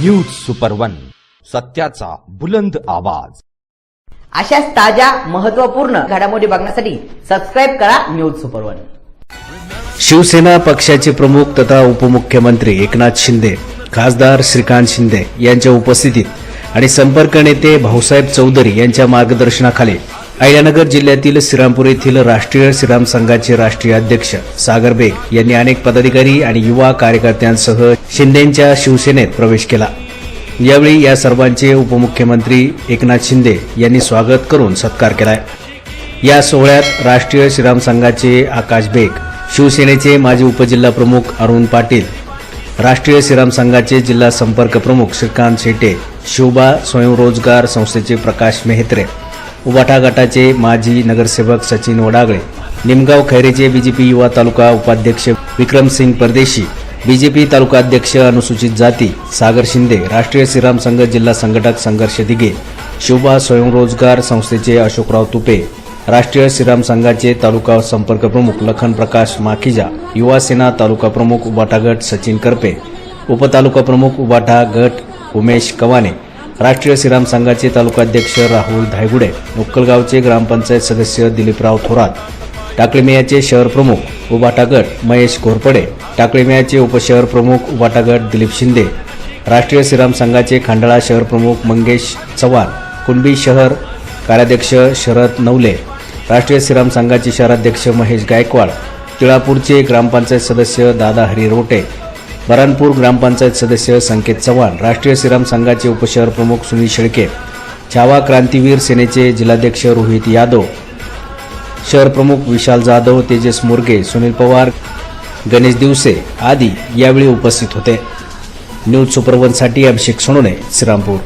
News super one सत्याचा बुलंद आवाज. अशाच ताज्या महत्त्वपूर्ण घडामोडी बघण्यासाठी सबस्क्राईब करा न्यूज सुपर वन शिवसेना पक्षाचे प्रमुख तथा उपमुख्यमंत्री एकनाथ शिंदे खासदार श्रीकांत शिंदे यांच्या उपस्थितीत आणि संपर्क नेते भाऊसाहेब चौधरी यांच्या मार्गदर्शनाखाली अहिल्यानगर जिल्ह्यातील श्रीरामपूर येथील राष्ट्रीय श्रीराम संघाचे राष्ट्रीय अध्यक्ष सागर बेग यांनी अनेक पदाधिकारी आणि युवा कार्यकर्त्यांसह शिंदेंच्या शिवसेनेत प्रवेश केला. यावेळी या सर्वांचे उपमुख्यमंत्री एकनाथ शिंदे यांनी स्वागत करून सत्कार केलाय. या सोहळ्यात राष्ट्रीय श्रीराम संघाचे आकाश बेग शिवसेनेचे माजी उपजिल्हा प्रमुख अरुण पाटील राष्ट्रीय श्रीराम संघाचे जिल्हा संपर्क प्रमुख श्रीकांत शेटे शिवबा स्वयंरोजगार संस्थेचे प्रकाश मेहत्रे गटाचे माजी नगरसेवक सचिन वडागळे निमगाव खैरेचे बीजेपी युवा तालुका उपाध्यक्ष विक्रमसिंग परदेशी बीजेपी तालुका अध्यक्ष अनुसूचित जाती सागर शिंदे राष्ट्रीय श्रीराम संघ जिल्हा संघटक संघर्ष दिघे शिवबा स्वयंरोजगार संस्थेचे अशोकराव तुपे राष्ट्रीय श्रीराम संघाचे तालुका संपर्क प्रमुख लखन प्रकाश माखिजा युवा सेना तालुका प्रमुख उबाटा गट सचिन करपे उपतालुका प्रमुख उबाटा गट उमेश कवाने राष्ट्रीय श्रीराम संघाचे तालुकाध्यक्ष राहुल धायगुडे उक्कलगावचे ग्रामपंचायत सदस्य दिलीपराव थोरात टाकळीमेयाचे शहर प्रमुख उबाटागट महेश घोरपडे टाकळीमेयाचे उपशहर प्रमुख उबाटागट दिलीप शिंदे राष्ट्रीय श्रीराम संघाचे खंडाळा शहर प्रमुख मंगेश चव्हाण कुणबी शहर कार्याध्यक्ष शरद नवले राष्ट्रीय श्रीराम संघाचे शहराध्यक्ष महेश गायकवाड तिळापूरचे ग्रामपंचायत सदस्य दादा हरी रोटे बरानपूर ग्रामपंचायत सदस्य संकेत चव्हाण राष्ट्रीय श्रीराम संघाचे उपशहर प्रमुख सुनील शेळके छावा क्रांतीवीर सेनेचे जिल्हाध्यक्ष रोहित यादव शहर प्रमुख विशाल जाधव तेजस मुरगे सुनील पवार गणेश दिवसे आदी यावेळी उपस्थित होते. न्यूज सुपरवनसाठी अभिषेक सोनोने श्रीरामपूर.